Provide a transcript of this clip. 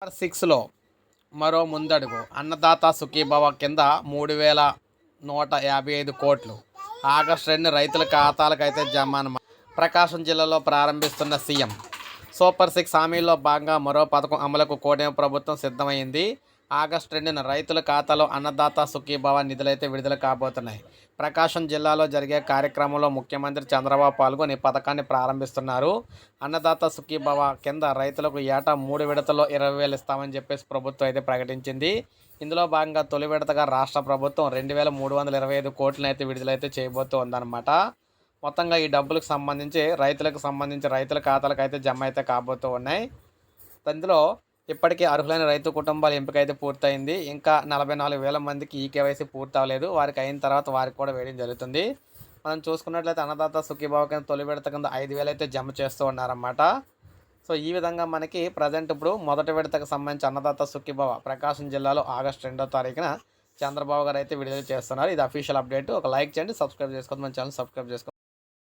Number సిక్స్లో మరో ముందడుగు. అన్నదాత సుఖీభవ కింద మూడు వేల నూట యాభై ఐదు కోట్లు. ఆగస్టు రెండు రైతుల ఖాతాలకు అయితే జమ ప్రకాశం జిల్లాలో ప్రారంభిస్తున్న సీఎం. సూపర్ సిక్స్ హామీల్లో భాగంగా మరో పథకం అమలుకు కోటమి ప్రభుత్వం సిద్ధమైంది. ఆగస్టు రెండున రైతుల ఖాతాలో అన్నదాత సుఖీభావ నిధులైతే విడుదల కాబోతున్నాయి. ప్రకాశం జిల్లాలో జరిగే కార్యక్రమంలో ముఖ్యమంత్రి చంద్రబాబు పాల్గొని పథకాన్ని ప్రారంభిస్తున్నారు. అన్నదాత సుఖీభావ కింద రైతులకు ఏటా మూడు విడతల్లో ఇరవై వేలు ఇస్తామని చెప్పేసి ప్రభుత్వం అయితే ప్రకటించింది. ఇందులో భాగంగా తొలి విడతగా రాష్ట్ర ప్రభుత్వం రెండు వేల మూడు వందల ఇరవై ఐదు కోట్లను అయితే విడుదలైతే చేయబోతూ ఉందన్నమాట. మొత్తంగా ఈ డబ్బులకు సంబంధించి రైతులకు సంబంధించి రైతుల ఖాతాలకు అయితే జమ అయితే కాబోతూ ఉన్నాయి. ఇందులో ఇప్పటికీ అర్హులైన రైతు కుటుంబాల ఎంపిక అయితే పూర్తయింది. ఇంకా నలభై నాలుగు వేల మందికి ఈ కేవైసీ పూర్తి అవ్వలేదు వారికి అయిన తర్వాత వారికి కూడా వేయడం జరుగుతుంది. మనం చూసుకున్నట్లయితే అన్నదాత సుఖీభావ కింద తొలి విడత కింద ఐదు వేలు అయితే జమ చేస్తూ ఉన్నారన్నమాట. సో ఈ విధంగా మనకి ప్రజెంట్ ఇప్పుడు మొదటి విడతకు సంబంధించి అన్నదాత సుఖీభావ ప్రకాశం జిల్లాలో ఆగస్టు రెండో తారీఖున చంద్రబాబు గారు అయితే విడుదల చేస్తున్నారు. ఇది అఫీషియల్ అప్డేట్ ఒక లైక్ చేయండి సబ్స్క్రైబ్ చేసుకోండి మన ఛానల్ సబ్స్క్రైబ్ చేసుకోండి